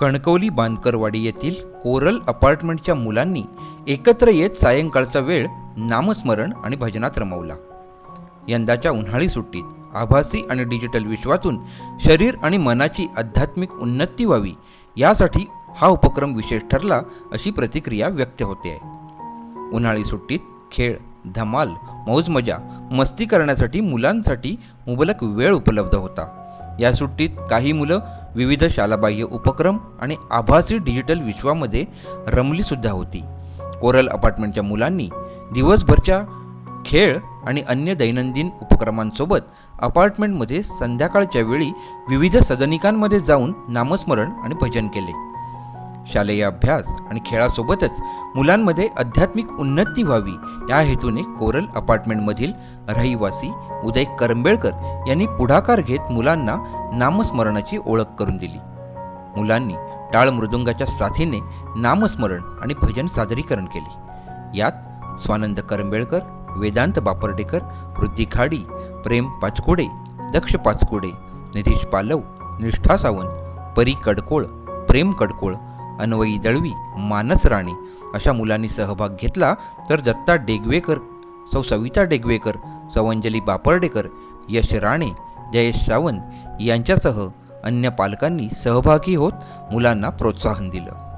कणकवली बांधकरवाडी येथील कोरल अपार्टमेंटच्या मुलांनी एकत्र येत सायंकाळचा वेळ नामस्मरण आणि भजनात रमवला. यंदाच्या उन्हाळी सुट्टीत आभासी आणि डिजिटल विश्वातून शरीर आणि मनाची आध्यात्मिक उन्नती व्हावी यासाठी हा उपक्रम विशेष ठरला अशी प्रतिक्रिया व्यक्त होते. आहे उन्हाळी सुट्टीत खेळ धमाल मौजमजा मस्ती करण्यासाठी मुलांसाठी मुबलक वेळ उपलब्ध होता. या सुट्टीत काही मुलं विविध शालाबाह्य उपक्रम आणि आभासी डिजिटल विश्वामध्ये रमलीसुद्धा होती. कोरल अपार्टमेंटच्या मुलांनी दिवसभरच्या खेळ आणि अन्य दैनंदिन उपक्रमांसोबत अपार्टमेंटमध्ये संध्याकाळच्या वेळी विविध सदनिकांमध्ये जाऊन नामस्मरण आणि भजन केले. शालेय अभ्यास आणि खेळासोबतच मुलांमध्ये आध्यात्मिक उन्नती व्हावी या हेतूने कोरल अपार्टमेंटमधील रहिवासी उदय करंबेळकर यांनी पुढाकार घेत मुलांना नामस्मरणाची ओळख करून दिली. मुलांनी टाळ मृदुंगाच्या साथीने नामस्मरण आणि भजन सादरीकरण केले. यात स्वानंद करंबेळकर वेदांत बापर्डेकर वृद्धी खाडी प्रेम पाचकोडे दक्ष पाचकोडे निधीश पालव निष्ठा सावंत परी कडकोळ प्रेम कडकोळ अन्वयी दळवी मानस राणे अशा मुलांनी सहभाग घेतला तर दत्ता डेगवेकर सौ सविता डेगवेकर सवंजली बापर्डेकर यश राणे जयेश सावंत यांच्यासह अन्य पालकांनी सहभागी होत मुलांना प्रोत्साहन दिलं.